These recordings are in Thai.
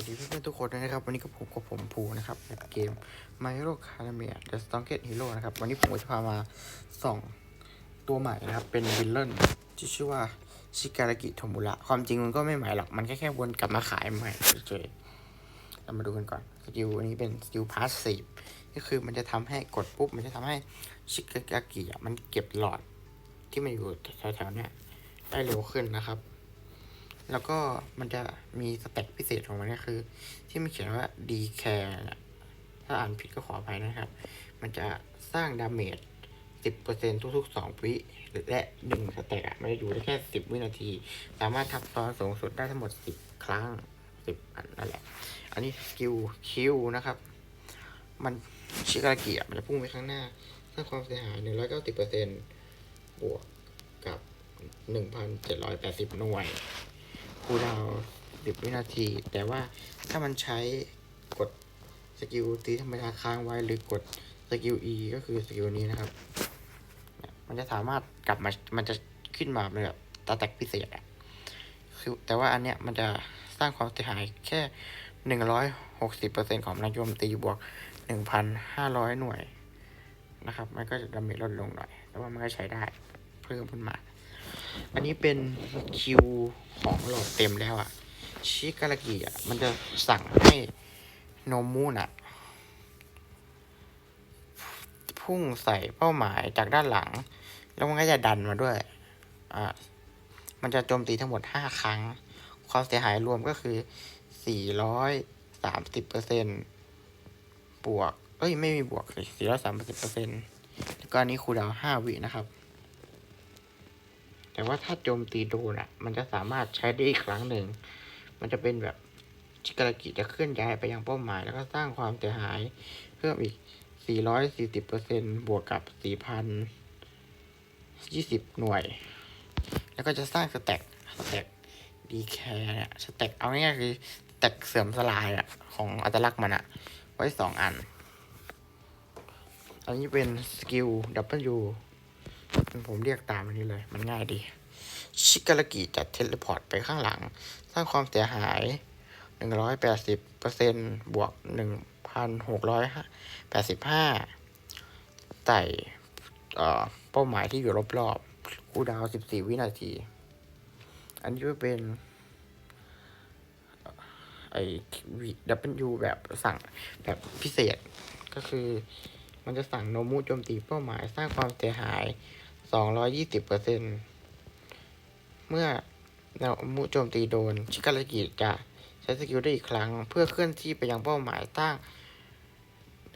วัสดีเพื่อนๆทุกคนนะครับ วันนี้ก็ผมกับผมภูนะครับในเกม My Hero Academia The Strongest Hero นะครับ วันนี้ผมก็จะพามาส่องตัวใหม่นะครับ เป็นวิลเลนที่ชื่อว่าชิการากิโทมุระความจริงมันก็ไม่ใหม่หรอก มันแค่แค่วนกลับมาขายใหม่เฉยๆเรามาดูกันก่อนสกิลอันนี้เป็นสกิลพาสซีฟก็คือมันจะทำให้กดปุ๊บ มันจะทำให้ชิการากิมันเก็บหลอดที่มันอยู่แถวๆเนี้ยได้เร็วขึ้นนะครับ แล้วก็มันจะมีสเต็ปพิเศษของมันก็คือ ที่มันเขียนว่า d c a r e เนี่ยถ้าอ่านผิดก็ขออภัยนะครับ มันจะสร้างดาเมจ 10%ทุกๆ 2 วิและ1สเต็ปอะไม่ได้อยู่ได้แค่ 10 วินาที สามารถทับซ้อนสูงสุดได้ทั้งหมด 10 ครั้ง 10 อันนั่นแหละ อันนี้สกิลคิวนะครับ มันชิกากิอะมันจะพุ่งไปข้างหน้า สร้างความเสียหาย 190%บวกกับ 1,780 หน่วย คูดาวน์10วินาที แต่ว่าถ้ามันใช้กดสกิลตีธรรมดาค้างไว้หรือกดสกิล E ก็คือสกิลนี้นะครับ มันจะสามารถกลับมา มันจะขึ้นมาเป็นแบบตาแตกพิเศษอะคือแต่ว่าอันเนี้ยมันจะสร้างความเสียหายแค่160%ของนักโจมตีบวก1,500หน่วยนะครับ มันก็จะดาเมจลดลงหน่อย แต่ว่ามันก็ใช้ได้เพิ่มขึ้นมา อันนี้เป็นคิวของหลอดเต็มแล้วอะชิการากิอะมันจะสั่งให้โนมูนอะพุ่งใส่เป้าหมายจากด้านหลัง แล้วมันก็จะดันมาด้วย อ่า มันจะโจมตีทั้งหมดห้าครั้ง ความเสียหายรวมก็คือสี่ร้อยสามสิบเปอร์เซ็นบวก เอ้ย ไม่มีบวกสี่ร้อยสามสิบเปอร์เซ็นต์แล้วก็อันนี้คูดาวห้าวินะครับ แต่ว่าถ้าโจมตีโดนอะ มันจะสามารถใช้ได้อีกครั้งหนึ่ง มันจะเป็นแบบชิการากิจะเคลื่อนย้ายไปยังเป้าหมาย แล้วก็สร้างความเสียหายเพิ่มอีก 440%บวกกับ 4,020 หน่วย แล้วก็จะสร้างสแต็กสแต็กดีแคร์เนี่ยสแต็กเอาง่ายๆคือสแต็กเสื่อมสลายอะ ของอัตลักษณ์มันอะ ไว้สองอัน อันนี้เป็นสกิลดับเบิลยู ผมเรียกตามอันนี้เลย มันง่ายดี ชิการากิจะเทเลพอร์ตไปข้างหลัง สร้างความเสียหาย 180%บวก 1,685ไต่เอ่อเป้าหมายที่อยู่รอบๆ คูดาว 14 วินาที อันนี้ก็เป็นไอ้ดับเบิลยูแบบสั่งแบบพิเศษก็คือ มันจะสั่งโนมูโจมตีเป้าหมายสร้างความเสียหาย 220เปอร์เซ็นเมื่อโนมูโจมตีโดน ชิการากิจะใช้สกิลได้อีกครั้ง เพื่อเคลื่อนที่ไปยังเป้าหมายตั้าง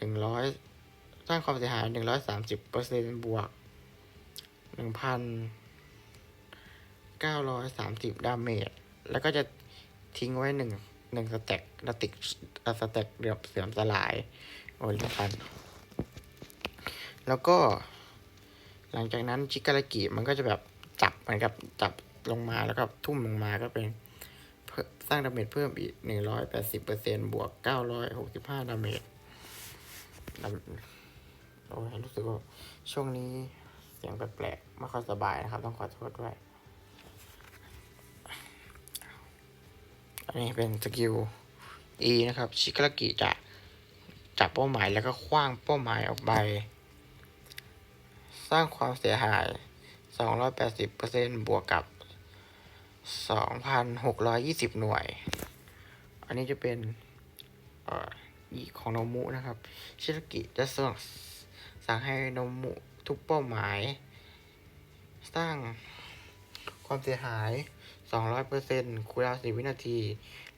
100 สร้างความเสียหาย 130เปอร์เซ็นบวก 1,930 ดาเมจ แล้วก็จะทิ้งไว้หนึ่งหนึ่งสแต็กสติกสแต็กเดือบเสื่อมสลาย โอ้ยทุกพัน แล้วก็ หลังจากนั้นชิการากิมันก็จะแบบจับเหมือนกับจับลงมาแล้วก็ทุ่มลงมาก็เป็นเพิ่มสร้างดาเมจเพิ่มอีกหนึ่งร้อยแปดสิบเปอร์เซ็นบวกเก้าร้อยหกสิบห้าดาเมจโอ้ยรู้สึกว่าช่วงนี้เสียงแปลกๆไม่ค่อยสบายนะครับ ต้องขอโทษด้วย อันนี้เป็นสกิล E นะครับ ชิการากิจะจับเป้าหมายแล้วก็คว้างเป้าหมายออกไป สร้างความเสียหาย 280%บวกกับ 2,620 หน่วย อันนี้จะเป็นออของโนมุนะครับ ชิรากิจะสั่งสั่งให้โนมุทุกเป้าหมาย สร้างความเสียหาย 200%คูลดาวน์10 วินาที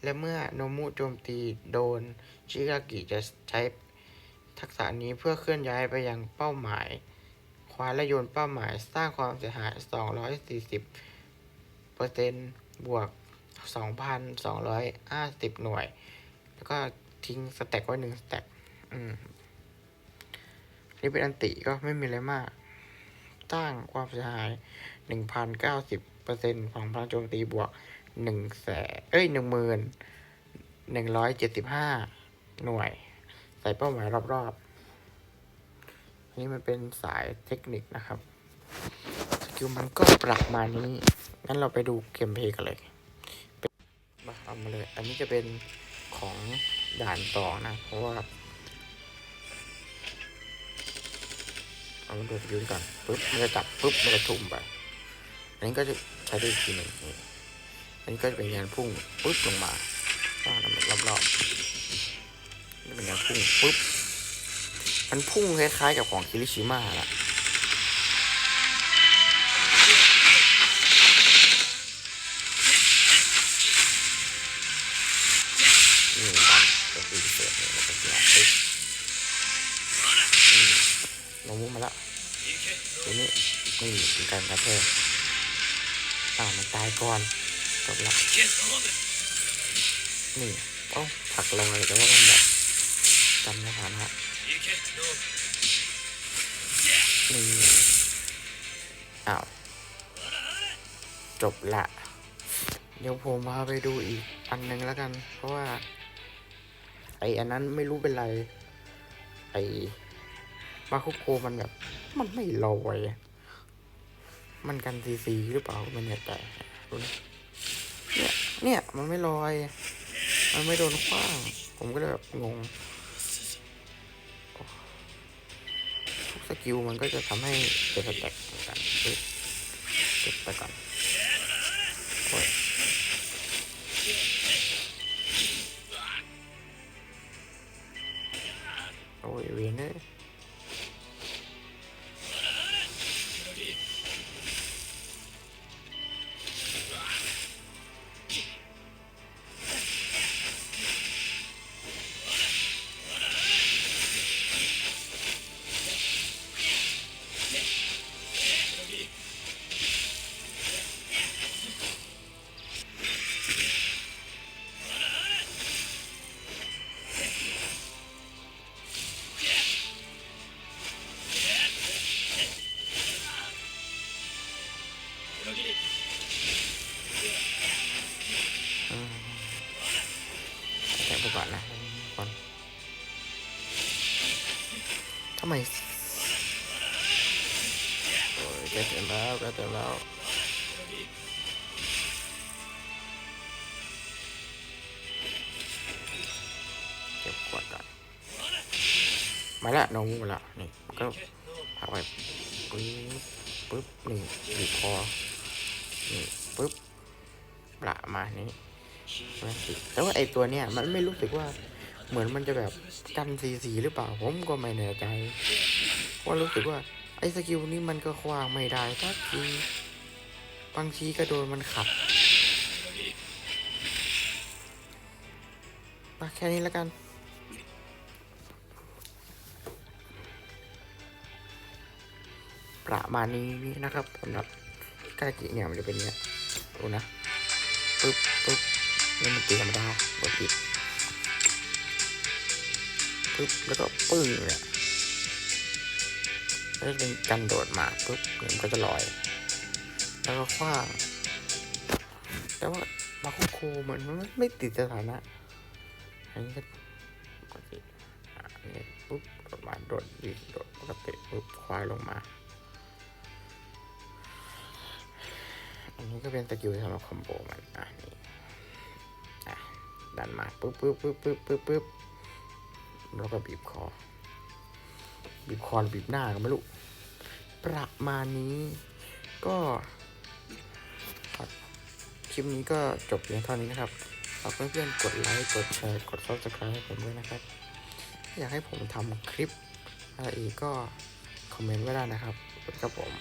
และเมื่อโนมุโจมตีโดน ชิรากิจะใช้ทักษะนี้เพื่อเคลื่อนย้ายไปยังเป้าหมาย คว้าและโยนเป้าหมายสร้างความเสียหาย 240เปอร์เซ็นบวก 2,250 หน่วย แล้วก็ทิ้งสแต็กไว้หนึ่งสแต็กอืมนี่เป็นอันติก็ไม่มีอะไรมาก สร้างความเสียหาย 1,090เปอร์เซ็นของพลังโจมตีบวก1แสนเอ้ย11,175 หน่วย ใส่เป้าหมายรอบๆอั นนี้มันเป็นสายเทคนิคนะครับสกิลมันก็ประมาณนี้ งั้นเราไปดูเกมเพลย์กันเลยเมาเอามาเลย อันนี้จะเป็นของด่านต่อนะ เพราะว่า เอามาดูสกิลนี้ก่อนปุ๊บมันจะจับปุ๊บมันจะทุ่มไป อันนี้ก็จะใช้ได้ทีหนึ่งอันนี้ก็จะเป็นงานพุ่งปุ๊บลงมาก็ทำรอบๆนี่เป็นงานพุ่งปุ๊บ มันพุ่งคล้ายๆกับของคิริชิมะแหละนี่มันก็คือเสือเนี่ยแล้วก็งานปุ๊บลงมุมมาละทีนี้นี่เป็นการกระเทยอ้าวมันตายก่อนจบละนี่เอ้าผักลงเลยแต่ว่ามันแบบจำไม่ทันฮะ นี่อ้าว จบละ เดี๋ยวผมพาไปดูอีกอันหนึ่งแล้วกัน เพราะว่า ไออันนั้นไม่รู้เป็นไร ไอมาคุโกมันแบบ มันไม่ลอยมันกันซีซีหรือเปล่าไมันเนี่ยแต่ดูนะเนี่ย เนี่ย มันไม่ลอย มันไม่โดนขว้าง ผมก็เลยแบบงง สกิลมันก็จะทำให้เกิดสแต็กกันเก็บไปก่อน ไมโอ้ยแกเต็มแล้วแกะเต็มแล้วเก็บขวดก่อนมาละน้องมาละนี่ก็พักไว้ปึ๊บปึ๊บนี่บีบคอนี่ปึ๊บประมานี้นะแต่ว่าไอตัวเนี้ยมันไม่รู้สึกว่า เหมือนมันจะแบบกันสีสีหรือเปล่าผมก็ไม่แน่ใจว่ารู้สึกว่าไอ้สกิลนี้มันก็คว้างไม่ได้สักทีบางทีก็โดนมันขัดมาแค่นี้แล้วกันประมาณนี้นะครับสำหรับกากิเนี่ยมันจะเป็นเนี้ยดูนะปึ๊บปึ๊บนี่มันตีธรรมดาบดปิด ปึ๊บแล้วก็ปึ้งเนี่ยแล้วเป็นกันโดดมาปึ๊บเนี่ยมันก็จะลอย แล้วก็คว้าง แต่ว่ามาคุโคเหมือนมันไม่ติดสถานะอันนี้ก็ปกติอะอันนี้ปุ๊บโดดมาโดดดีโดดปกติปุ๊บควายลงมาอันนี้ก็เป็นสกิลสำหรับคอมโบมันอะนี่อะดันมาปึ๊บปึ๊บปึ๊บปึ๊บปึ๊บปึ๊บ แล้วก็บีบคอ บีบคอบีบหน้าก็ไม่รู้ ประมาณนี้ ก็คลิปนี้ก็จบเพียงเท่านี้นะครับฝากเพื่อนๆกดไลค์กดแชร์กด subscribe ให้ผมด้วยนะครับ อยากให้ผมทำคลิปอะไรอีกก็คอมเมนต์ไว้ได้นะครับครับผม